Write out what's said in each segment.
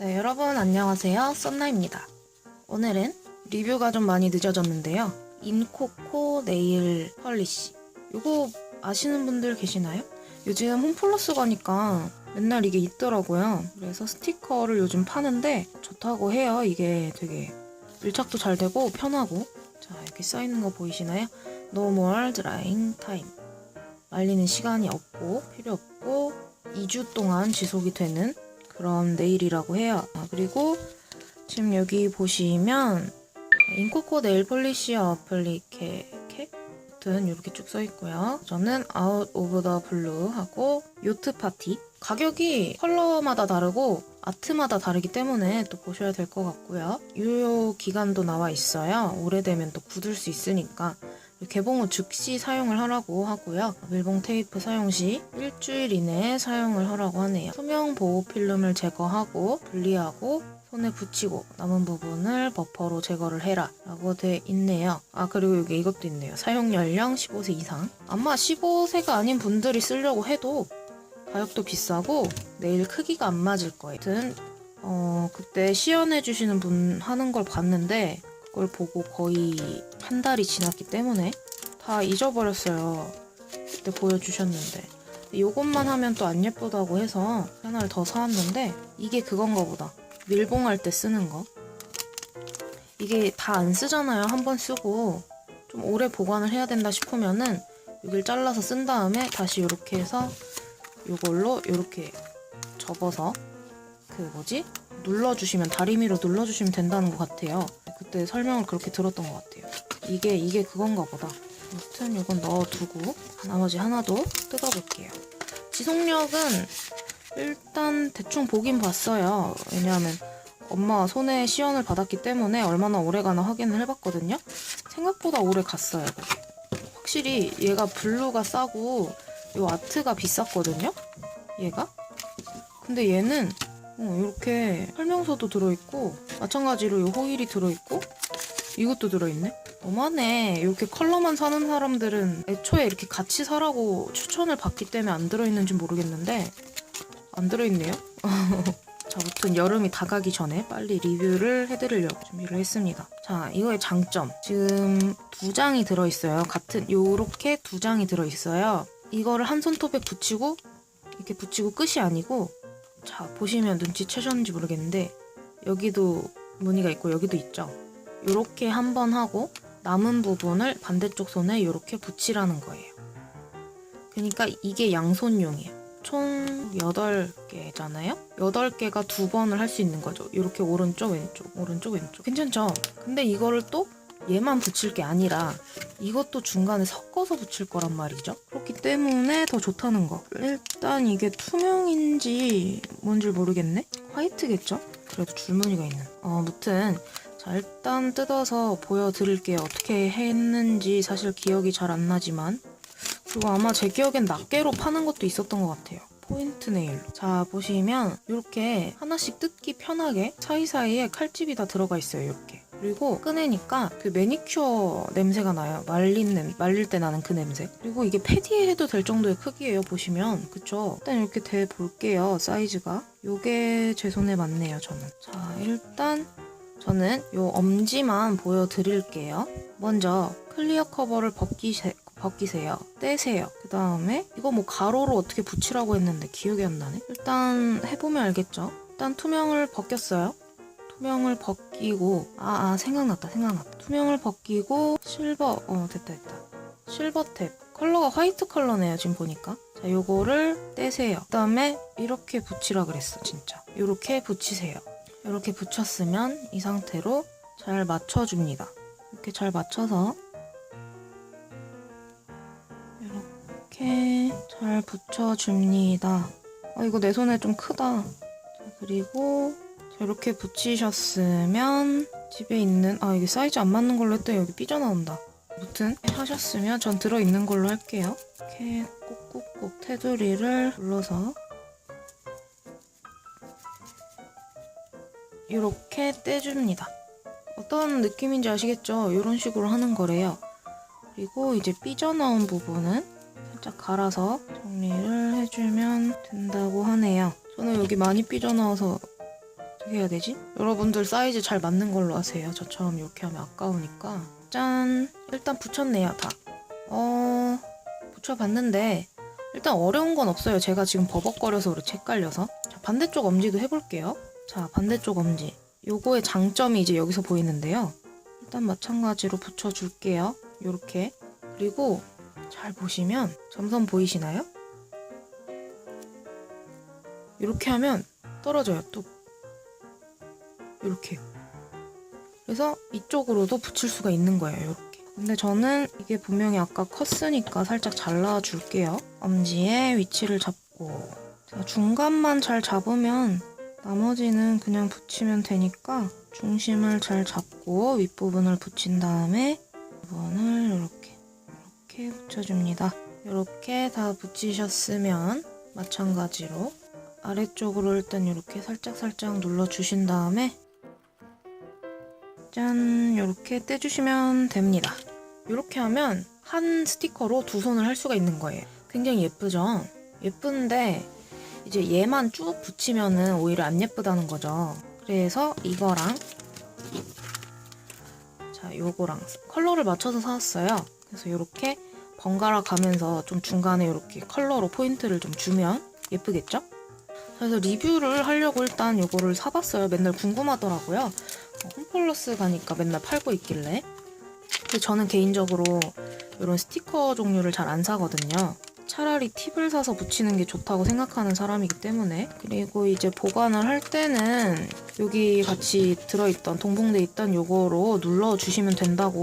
네, 여러분 안녕하세요. 썬나입니다. 오늘은 리뷰가 좀 많이 늦어졌는데요. 인코코 네일 펄리시. 이거 아시는 분들 계시나요? 요즘 홈플러스 가니까 맨날 이게 있더라고요. 그래서 스티커를 요즘 파는데 좋다고 해요. 이게 되게 밀착도 잘 되고 편하고. 자, 이렇게 써있는 거 보이시나요? No more drying time. 말리는 시간이 없고 필요 없고 2주 동안 지속이 되는 그런 네일이라고 해요. 아, 그리고 지금 여기 보시면 인코코 네일 폴리시 어플리케 아무튼 이렇게 쭉 써 있고요. 저는 아웃 오브 더 블루 하고 요트 파티 가격이 컬러마다 다르고 아트마다 다르기 때문에 또 보셔야 될 것 같고요. 유효 기간도 나와 있어요. 오래되면 또 굳을 수 있으니까 개봉 후 즉시 사용을 하라고 하고요. 밀봉 테이프 사용 시 일주일 이내에 사용을 하라고 하네요. 투명 보호 필름을 제거하고 분리하고 손에 붙이고 남은 부분을 버퍼로 제거를 해라 라고 돼 있네요. 아 그리고 여기 이것도 있네요. 사용 연령 15세 이상. 아마 15세가 아닌 분들이 쓰려고 해도 가격도 비싸고 네일 크기가 안 맞을 거예요. 아무튼 어 그때 시연해 주시는 분 하는 걸 봤는데 그걸 보고 거의 한 달이 지났기 때문에 다 잊어버렸어요. 그때 보여주셨는데. 이것만 하면 또 안 예쁘다고 해서 하나를 더 사왔는데 이게 그건가 보다. 밀봉할 때 쓰는 거. 이게 다 안 쓰잖아요. 한 번 쓰고 좀 오래 보관을 해야 된다 싶으면은 여기를 잘라서 쓴 다음에 다시 이렇게 해서 이걸로 이렇게 접어서 그 뭐지? 눌러주시면 다리미로 눌러주시면 된다는 것 같아요. 그때 설명을 그렇게 들었던 것 같아요. 이게 이게 그건가 보다. 아무튼 이건 넣어두고 나머지 하나도 뜯어볼게요. 지속력은 일단 대충 보긴 봤어요. 왜냐하면 엄마가 손에 시연을 받았기 때문에 얼마나 오래 가나 확인을 해봤거든요. 생각보다 오래 갔어요. 그게. 확실히 얘가 블루가 싸고 이 아트가 비쌌거든요. 얘가. 근데 얘는 어, 이렇게 설명서도 들어있고 마찬가지로 이 호일이 들어있고 이것도 들어있네. 너무하네. 이렇게 컬러만 사는 사람들은 애초에 이렇게 같이 사라고 추천을 받기 때문에 안 들어있는지 모르겠는데 안 들어있네요. 자, 아무튼 여름이 다가기 전에 빨리 리뷰를 해드리려고 준비를 했습니다. 자, 이거의 장점. 지금 두 장이 들어있어요. 같은, 요렇게 두 장이 들어있어요. 이거를 한 손톱에 붙이고, 이렇게 붙이고 끝이 아니고, 자, 보시면 눈치채셨는지 모르겠는데, 여기도 무늬가 있고, 여기도 있죠. 요렇게 한 번 하고, 남은 부분을 반대쪽 손에 요렇게 붙이라는 거예요. 그러니까 이게 양손용이에요. 총 8개잖아요? 8개가 두 번을 할 수 있는 거죠. 이렇게 오른쪽, 왼쪽, 오른쪽, 왼쪽. 괜찮죠? 근데 이거를 또 얘만 붙일 게 아니라 이것도 중간에 섞어서 붙일 거란 말이죠. 그렇기 때문에 더 좋다는 거. 일단 이게 투명인지 뭔지 모르겠네? 화이트겠죠? 그래도 줄무늬가 있는. 어, 아무튼 자, 일단 뜯어서 보여드릴게요. 어떻게 했는지 사실 기억이 잘 안 나지만 그리고 아마 제 기억엔 낱개로 파는 것도 있었던 것 같아요. 포인트 네일로. 자, 보시면 이렇게 하나씩 뜯기 편하게 사이사이에 칼집이 다 들어가 있어요. 이렇게. 그리고 꺼내니까 그 매니큐어 냄새가 나요. 말린 냄, 말릴 때 나는 그 냄새. 그리고 이게 패디에 해도 될 정도의 크기예요. 보시면. 그쵸? 일단 이렇게 대 볼게요. 사이즈가. 요게 제 손에 맞네요. 저는. 자, 일단 저는 요 엄지만 보여드릴게요. 먼저 클리어 커버를 벗기세, 벗기세요. 떼세요. 그 다음에 이거 뭐 가로로 어떻게 붙이라고 했는데 기억이 안 나네. 일단 해보면 알겠죠. 일단 투명을 벗겼어요. 투명을 벗기고 아, 아 생각났다 생각났다. 투명을 벗기고 실버 어 됐다 됐다. 실버 탭 컬러가 화이트 컬러네요 지금 보니까. 자 요거를 떼세요. 그 다음에 이렇게 붙이라 그랬어 진짜. 이렇게 붙이세요. 이렇게 붙였으면 이 상태로 잘 맞춰줍니다. 이렇게 잘 맞춰서 이렇게 잘 붙여줍니다. 아, 이거 내 손에 좀 크다. 자, 그리고 자, 이렇게 붙이셨으면 집에 있는 아 이게 사이즈 안 맞는 걸로 했더니 여기 삐져나온다. 아무튼 하셨으면 전 들어있는 걸로 할게요. 이렇게 꾹꾹꾹 테두리를 눌러서 이렇게 떼줍니다. 어떤 느낌인지 아시겠죠? 이런 식으로 하는 거래요. 그리고 이제 삐져나온 부분은 살짝 갈아서 정리를 해주면 된다고 하네요. 저는 여기 많이 삐져나와서 어떻게 해야 되지? 여러분들 사이즈 잘 맞는 걸로 하세요. 저처럼 이렇게 하면 아까우니까. 짠! 일단 붙였네요, 다. 어, 붙여봤는데, 일단 어려운 건 없어요. 제가 지금 버벅거려서 그렇지 헷갈려서. 자, 반대쪽 엄지도 해볼게요. 자, 반대쪽 엄지. 요거의 장점이 이제 여기서 보이는데요. 일단 마찬가지로 붙여줄게요. 요렇게. 그리고 잘 보시면 점선 보이시나요? 이렇게 하면 떨어져요. 뚝. 이렇게. 그래서 이쪽으로도 붙일 수가 있는 거예요. 이렇게. 근데 저는 이게 분명히 아까 컸으니까 살짝 잘라줄게요. 엄지의 위치를 잡고 자, 중간만 잘 잡으면 나머지는 그냥 붙이면 되니까 중심을 잘 잡고 윗부분을 붙인 다음에 부분을 이렇게 이렇게 붙여줍니다. 이렇게 다 붙이셨으면 마찬가지로 아래쪽으로 일단 이렇게 살짝살짝 눌러주신 다음에 짠 이렇게 떼주시면 됩니다. 이렇게 하면 한 스티커로 두 손을 할 수가 있는 거예요. 굉장히 예쁘죠? 예쁜데 이제 얘만 쭉 붙이면은 오히려 안 예쁘다는 거죠. 그래서 이거랑 자 요거랑 컬러를 맞춰서 사왔어요. 그래서 이렇게 번갈아 가면서 좀 중간에 이렇게 컬러로 포인트를 좀 주면 예쁘겠죠? 그래서 리뷰를 하려고 일단 요거를 사봤어요. 맨날 궁금하더라고요. 어, 홈플러스 가니까 맨날 팔고 있길래. 근데 저는 개인적으로 이런 스티커 종류를 잘 안 사거든요. 차라리 팁을 사서 붙이는 게 좋다고 생각하는 사람이기 때문에 그리고 이제 보관을 할 때는 여기 같이 들어있던 동봉돼 있던 요거로 눌러주시면 된다고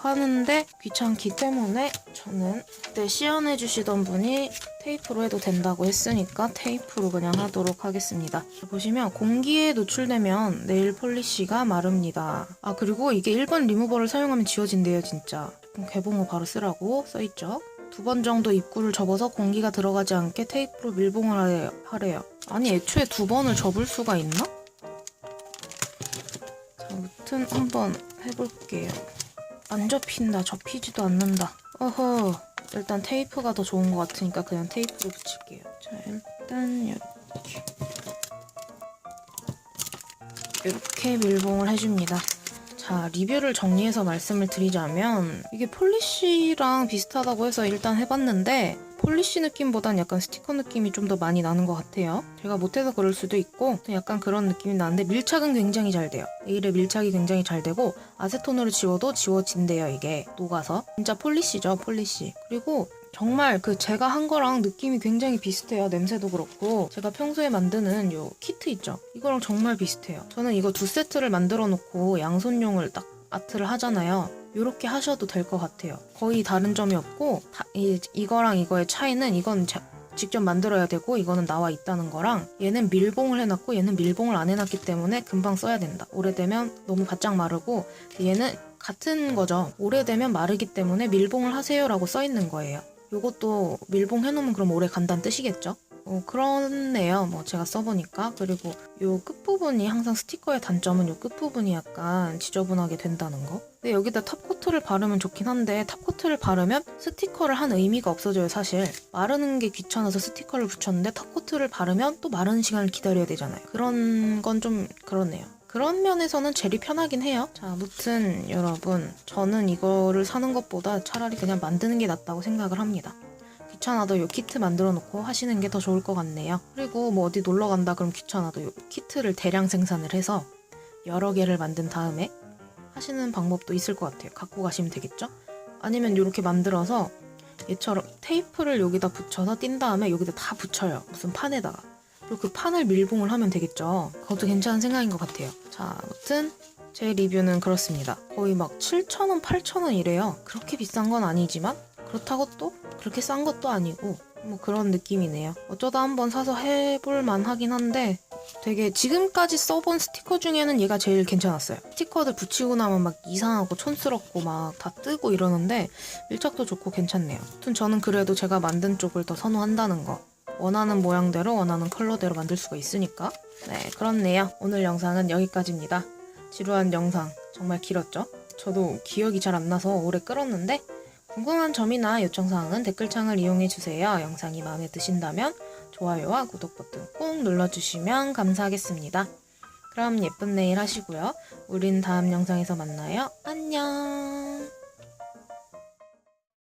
하는데 귀찮기 때문에 저는 그때 시연해 주시던 분이 테이프로 해도 된다고 했으니까 테이프로 그냥 하도록 하겠습니다. 보시면 공기에 노출되면 네일 폴리시가 마릅니다. 아 그리고 이게 1번 리무버를 사용하면 지워진대요 진짜. 개봉 후 바로 쓰라고 써있죠. 두 번 정도 입구를 접어서 공기가 들어가지 않게 테이프로 밀봉을. 하래요. 아니 애초에 두 번을 접을 수가 있나? 자, 아무튼 한번 해볼게요. 안 접힌다. 접히지도 않는다. 어허. 일단 테이프가 더 좋은 것 같으니까 그냥 테이프로 붙일게요. 자, 일단 이렇게. 이렇게 밀봉을 해줍니다. 자, 리뷰를 정리해서 말씀을 드리자면 이게 폴리쉬랑 비슷하다고 해서 일단 해봤는데 폴리쉬 느낌보단 약간 스티커 느낌이 좀 더 많이 나는 것 같아요. 제가 못해서 그럴 수도 있고 약간 그런 느낌이 나는데 밀착은 굉장히 잘 돼요. 네일에 밀착이 굉장히 잘 되고 아세톤으로 지워도 지워진대요 이게 녹아서. 진짜 폴리쉬죠 폴리쉬. 그리고 정말 그 제가 한 거랑 느낌이 굉장히 비슷해요. 냄새도 그렇고. 제가 평소에 만드는 요 키트 있죠? 이거랑 정말 비슷해요. 저는 이거 두 세트를 만들어 놓고 양손용을 딱 아트를 하잖아요. 이렇게 하셔도 될 것 같아요. 거의 다른 점이 없고 다, 이, 이거랑 이거의 차이는 이건 자, 직접 만들어야 되고 이거는 나와 있다는 거랑 얘는 밀봉을 해놨고 얘는 밀봉을 안 해놨기 때문에 금방 써야 된다. 오래되면 너무 바짝 마르고 얘는 같은 거죠. 오래되면 마르기 때문에 밀봉을 하세요라고 써 있는 거예요. 요것도 밀봉 해놓으면 그럼 오래 간다는 뜻이겠죠? 어, 그렇네요. 뭐 제가 써보니까. 그리고 요 끝부분이 항상 스티커의 단점은 요 끝부분이 약간 지저분하게 된다는 거. 근데 여기다 탑코트를 바르면 좋긴 한데 탑코트를 바르면 스티커를 한 의미가 없어져요 사실. 마르는 게 귀찮아서 스티커를 붙였는데 탑코트를 바르면 또 마르는 시간을 기다려야 되잖아요. 그런 건 좀 그렇네요. 그런 면에서는 젤이 편하긴 해요. 자, 아무튼 여러분, 저는 이거를 사는 것보다 차라리 그냥 만드는 게 낫다고 생각을 합니다. 귀찮아도 요 키트 만들어 놓고 하시는 게 더 좋을 것 같네요. 그리고 뭐 어디 놀러 간다 그럼 귀찮아도 요 키트를 대량 생산을 해서 여러 개를 만든 다음에 하시는 방법도 있을 것 같아요. 갖고 가시면 되겠죠? 아니면 이렇게 만들어서 얘처럼 테이프를 여기다 붙여서 띈 다음에 여기다 다 붙여요. 무슨 판에다가. 그리고 그 판을 밀봉을 하면 되겠죠. 그것도 괜찮은 생각인 것 같아요. 자, 아무튼 제 리뷰는 그렇습니다. 거의 막 7,000원, 8,000원 이래요. 그렇게 비싼 건 아니지만 그렇다고 또 그렇게 싼 것도 아니고 뭐 그런 느낌이네요. 어쩌다 한번 사서 해볼 만하긴 한데 되게 지금까지 써본 스티커 중에는 얘가 제일 괜찮았어요. 스티커들 붙이고 나면 막 이상하고 촌스럽고 막 다 뜨고 이러는데 밀착도 좋고 괜찮네요. 아무튼 저는 그래도 제가 만든 쪽을 더 선호한다는 거. 원하는 모양대로 원하는 컬러대로 만들 수가 있으니까. 네, 그렇네요. 오늘 영상은 여기까지입니다. 지루한 영상 정말 길었죠? 저도 기억이 잘 안 나서 오래 끌었는데 궁금한 점이나 요청사항은 댓글창을 이용해주세요. 영상이 마음에 드신다면 좋아요와 구독 버튼 꼭 눌러주시면 감사하겠습니다. 그럼 예쁜 내일 하시고요. 우린 다음 영상에서 만나요. 안녕.